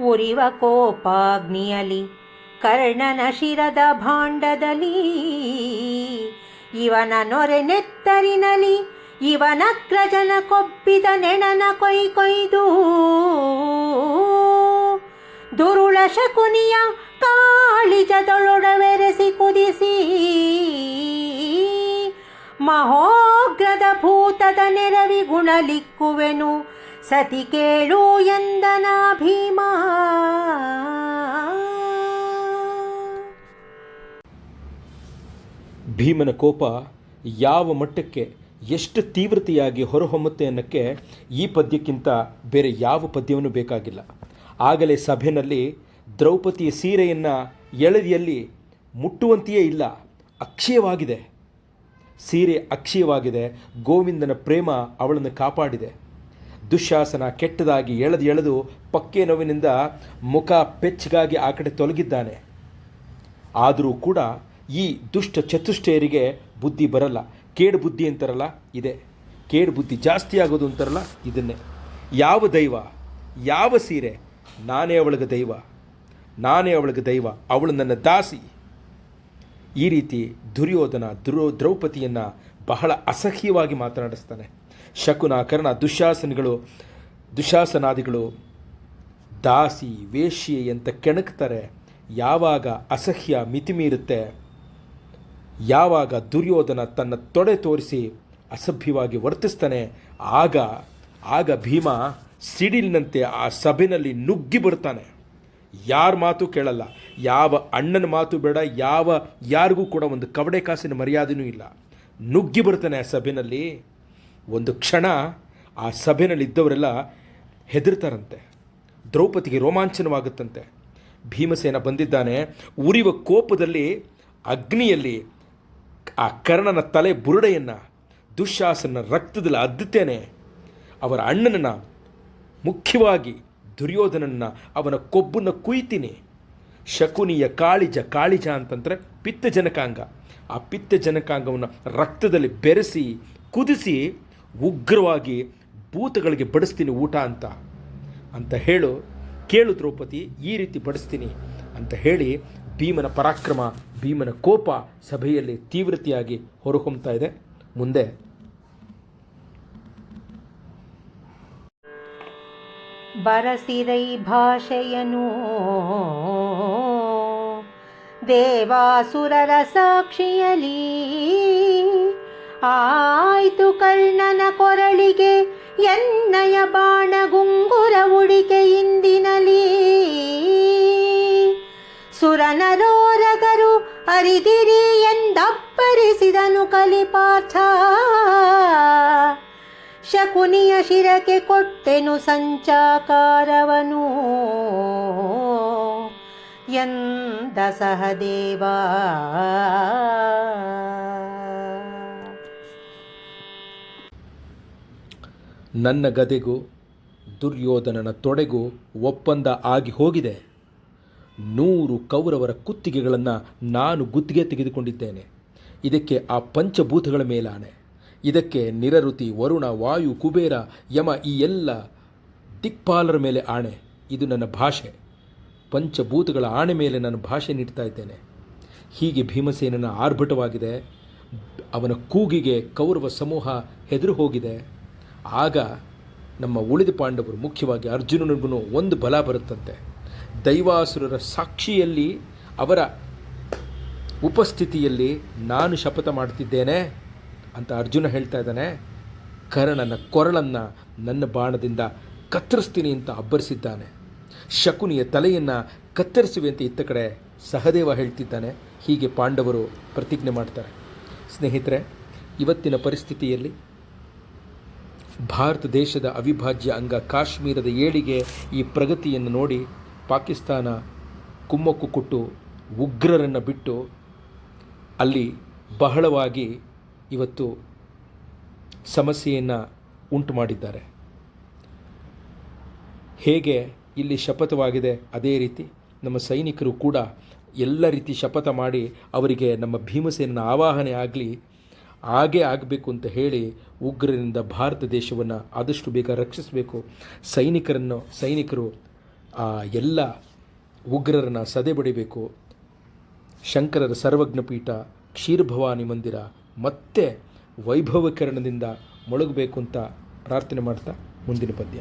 ಉರಿವ ಕೋಪಾಗ್ನಿಯಲಿ, ಕರ್ಣನ ಶಿರದ ಭಾಂಡದಲ್ಲಿ. ಇವನ ನೊರೆ ನೆತ್ತರಿನಲಿ, ಇವನ ಕ್ರಜನ ಕೊಬ್ಬಿದ ನೆಣನ ಕೊಯ್ ಕೊಯ್ದು. ದುರುಳ ಶಕುನಿಯ ಕಾಳಿಜದೊಳೊಡವೆರೆಸಿ ಕುದಿಸಿ. ಮಹೋಗ್ರದ ಭೂತದ ನೆರವಿ ಗುಣಲಿಕ್ಕುವೆನು ಸತಿ ಕೇಳು ಎಂದನ ಭೀಮನ ಕೋಪ ಯಾವ ಮಟ್ಟಕ್ಕೆ, ಎಷ್ಟು ತೀವ್ರತೆಯಾಗಿ ಹೊರಹೊಮ್ಮುತ್ತೆ ಅನ್ನೋಕ್ಕೆ ಈ ಪದ್ಯಕ್ಕಿಂತ ಬೇರೆ ಯಾವ ಪದ್ಯವನ್ನು ಬೇಕಾಗಿಲ್ಲ. ಆಗಲೇ ಸಭೆಯಲ್ಲಿ ದ್ರೌಪದಿಯ ಸೀರೆಯನ್ನು ಎಳೆದಿಯಲ್ಲಿ ಮುಟ್ಟುವಂತೆಯೇ ಇಲ್ಲ, ಅಕ್ಷಯವಾಗಿದೆ. ಸೀರೆ ಅಕ್ಷಯವಾಗಿದೆ, ಗೋವಿಂದನ ಪ್ರೇಮ ಅವಳನ್ನು ಕಾಪಾಡಿದೆ. ದುಶ್ಯಾಸನ ಕೆಟ್ಟದಾಗಿ ಎಳೆದು ಎಳೆದು ಪಕ್ಕೆ ನೋವಿನಿಂದ ಮುಖ ಪೆಚ್ಚಿಗಾಗಿ ಆ ಕಡೆ ತೊಲಗಿದ್ದಾನೆ. ಆದರೂ ಕೂಡ ಈ ದುಷ್ಟ ಚತುಷ್ಟಯರಿಗೆ ಬುದ್ಧಿ ಬರಲ್ಲ. ಕೇಡು ಬುದ್ಧಿ ಅಂತಾರಲ್ಲ, ಇದೆ. ಕೇಡು ಬುದ್ಧಿ ಜಾಸ್ತಿ ಆಗೋದು ಅಂತಾರಲ್ಲ, ಇದನ್ನೇ. ಯಾವ ದೈವ, ಯಾವ ಸೀರೆ, ನಾನೇ ಅವಳಿಗೆ ದೈವ. ನಾನೇ ಅವಳಿಗೆ ದೈವ. ಅವಳು ನನ್ನ ದಾಸಿ. ಈ ರೀತಿ ದುರ್ಯೋಧನ, ದುರೋ, ದ್ರೌಪದಿಯನ್ನು ಬಹಳ ಅಸಹ್ಯವಾಗಿ ಮಾತನಾಡಿಸ್ತಾನೆ. ಶಕುನ ಕರ್ಣ ದುಶಾಸನಗಳು, ದುಶಾಸನಾದಿಗಳು, ದಾಸಿ, ವೇಶ್ಯೆ ಅಂತ ಕೆಣಕ್ತಾರೆ. ಯಾವಾಗ ಅಸಹ್ಯ ಮಿತಿಮೀರುತ್ತೆ ಯಾವಾಗ ದುರ್ಯೋಧನ ತನ್ನ ತೊಡೆ ತೋರಿಸಿ ಅಸಭ್ಯವಾಗಿ ವರ್ತಿಸ್ತಾನೆ, ಆಗ ಆಗ ಭೀಮ ಸಿಡಿಲಿನಂತೆ ಆ ಸಭೆಯಲ್ಲಿ ನುಗ್ಗಿ ಬರ್ತಾನೆ ಯಾರ ಮಾತು ಕೇಳಲ್ಲ, ಯಾವ ಅಣ್ಣನ ಮಾತು ಬೇಡ, ಯಾವ ಯಾರಿಗೂ ಕೂಡ ಒಂದು ಕವಡೆ ಕಾಸಿನ ಮರ್ಯಾದೆನೂ ಇಲ್ಲ. ನುಗ್ಗಿ ಬರ್ತಾನೆ ಆ ಸಭೆಯಲ್ಲಿ ಒಂದು ಕ್ಷಣ ಆ ಸಭೆಯಲ್ಲಿ ಇದ್ದವರೆಲ್ಲ ಹೆದರ್ತಾರಂತೆ. ದ್ರೌಪದಿಗೆ ರೋಮಾಂಚನವಾಗುತ್ತಂತೆ. ಭೀಮಸೇನ ಬಂದಿದ್ದಾನೆ. ಉರಿವ ಕೋಪದಲ್ಲಿ, ಅಗ್ನಿಯಲ್ಲಿ ಆ ಕರ್ಣನ ತಲೆ ಬುರುಡೆಯನ್ನು ದುಶ್ಯಾಸನ ರಕ್ತದಲ್ಲಿ ಅದ್ದುತ್ತೇನೆ. ಅವರ ಅಣ್ಣನನ್ನು ಮುಖ್ಯವಾಗಿ ದುರ್ಯೋಧನನ್ನು ಅವನ ಕೊಬ್ಬನ್ನು ಕುಯ್ತೀನಿ. ಶಕುನಿಯ ಕಾಳಿಜ ಕಾಳಿಜ ಅಂತಂದರೆ ಪಿತ್ತಜನಕಾಂಗ ಆ ಪಿತ್ತಜನಕಾಂಗವನ್ನು ರಕ್ತದಲ್ಲಿ ಬೆರೆಸಿ, ಕುದಿಸಿ, ಉಗ್ರವಾಗಿ ಭೂತಗಳಿಗೆ ಬಡಿಸ್ತೀನಿ ಊಟ ಅಂತ. ಅಂತ ಹೇಳು, ಕೇಳು ದ್ರೌಪದಿ, ಈ ರೀತಿ ಬಡಿಸ್ತೀನಿ ಅಂತ ಹೇಳಿ ಭೀಮನ ಪರಾಕ್ರಮ ಭೀಮನ ಕೋಪ ಸಭೆಯಲ್ಲಿ ತೀವ್ರತೆಯಾಗಿ ಹೊರಹೊಮ್ತಾ ಇದೆ. ಮುಂದೆ. ಬರಸಿರೈ ಭಾಷೆಯನು. ದೇವಾಸುರರ ಸಾಕ್ಷಿಯಲಿ. ಆಯ್ತು ಕರ್ಣನ ಕೊರಳಿಗೆ ಎನ್ನಯ ಬಾಣಗುಂಗುರ ಉಡಿಕೆಯಿಂದಿನಲಿ ಅರಿದಿರಿ ಎಂದಪ್ಪರಿಸಿದನು ಕಲಿಪಾಠ ಶಕುನಿಯ ಶಿರಕ್ಕೆ ಕೊಟ್ಟೆನು ಸಂಚಾಕಾರವನು. ಎಂದ ಸಹದೇವ. ನನ್ನ ಗದೆಗೂ ದುರ್ಯೋಧನನ ತೊಡೆಗೂ ಒಪ್ಪಂದ ಆಗಿ ಹೋಗಿದೆ. ನೂರು ಕೌರವರ ಕುತ್ತಿಗೆಗಳನ್ನು ನಾನು ಗುತ್ತಿಗೆ ತೆಗೆದುಕೊಂಡಿದ್ದೇನೆ. ಇದಕ್ಕೆ ಆ ಪಂಚಭೂತಗಳ ಮೇಲಾಣೆ. ಇದಕ್ಕೆ ನಿರಋತಿ ವರುಣ, ವಾಯು, ಕುಬೇರ, ಯಮ ಈ ಎಲ್ಲ ದಿಕ್ಪಾಲರ ಮೇಲೆ ಆಣೆ. ಇದು ನನ್ನ ಭಾಷೆ. ಪಂಚಭೂತಗಳ ಆಣೆ ಮೇಲೆ ನಾನು ಭಾಷೆ ನೀಡ್ತಾ ಇದ್ದೇನೆ. ಹೀಗೆ ಭೀಮಸೇನನ ಆರ್ಭಟವಾಗಿದೆ. ಅವನ ಕೂಗಿಗೆ ಕೌರವ ಸಮೂಹ ಹೆದರು ಹೋಗಿದೆ. ಆಗ ನಮ್ಮ ಉಳಿದ ಪಾಂಡವರು ಮುಖ್ಯವಾಗಿ ಅರ್ಜುನನಿಗೂ ಒಂದು ಬಲ ಬರುತ್ತಂತೆ. ದೈವಾಸುರರ ಸಾಕ್ಷಿಯಲ್ಲಿ, ಅವರ ಉಪಸ್ಥಿತಿಯಲ್ಲಿ ನಾನು ಶಪಥ ಮಾಡ್ತಿದ್ದೇನೆ ಅಂತ ಅರ್ಜುನ ಹೇಳ್ತಾ ಇದ್ದಾನೆ. ಕರ್ಣನ ಕೊರಳನ್ನು ನನ್ನ ಬಾಣದಿಂದ ಕತ್ತರಿಸ್ತೀನಿ ಅಂತ ಅಬ್ಬರಿಸಿದ್ದಾನೆ. ಶಕುನಿಯ ತಲೆಯನ್ನು ಕತ್ತರಿಸುವೆ ಅಂತ ಇತ್ತ ಕಡೆ ಸಹದೇವ ಹೇಳ್ತಿದ್ದಾನೆ. ಹೀಗೆ ಪಾಂಡವರು ಪ್ರತಿಜ್ಞೆ ಮಾಡ್ತಾರೆ. ಸ್ನೇಹಿತರೆ, ಇವತ್ತಿನ ಪರಿಸ್ಥಿತಿಯಲ್ಲಿ ಭಾರತ ದೇಶದ ಅವಿಭಾಜ್ಯ ಅಂಗ ಕಾಶ್ಮೀರದ ಏಳಿಗೆ ಈ ಪ್ರಗತಿಯನ್ನು ನೋಡಿ ಪಾಕಿಸ್ತಾನ ಕುಮ್ಮಕ್ಕು ಕೊಟ್ಟು ಉಗ್ರರನ್ನು ಬಿಟ್ಟು ಅಲ್ಲಿ ಬಹಳವಾಗಿ ಇವತ್ತು ಸಮಸ್ಯೆಯನ್ನು ಉಂಟು ಮಾಡಿದ್ದಾರೆ. ಹೇಗೆ ಇಲ್ಲಿ ಶಪಥವಾಗಿದೆ ಅದೇ ರೀತಿ ನಮ್ಮ ಸೈನಿಕರು ಕೂಡ ಎಲ್ಲ ರೀತಿ ಶಪಥ ಮಾಡಿ ಅವರಿಗೆ ನಮ್ಮ ಭೀಮಸೇನ ಆವಾಹನೆ ಆಗಲಿ, ಹಾಗೇ ಆಗಬೇಕು ಅಂತ ಹೇಳಿ ಉಗ್ರರಿಂದ ಭಾರತ ದೇಶವನ್ನು ಆದಷ್ಟು ಬೇಗ ರಕ್ಷಿಸಬೇಕು. ಸೈನಿಕರನ್ನು, ಸೈನಿಕರು ಎಲ್ಲ ಉಗ್ರರನ್ನು ಸದೆ ಬಡಿಬೇಕು. ಶಂಕರರ ಸರ್ವಜ್ಞ ಪೀಠ ಕ್ಷೀರಭವಾನಿ ಮಂದಿರ ಮತ್ತೆ ವೈಭವೀಕರಣದಿಂದ ಮೊಳಗಬೇಕು ಅಂತ ಪ್ರಾರ್ಥನೆ ಮಾಡ್ತಾ ಮುಂದಿನ ಪದ್ಯ.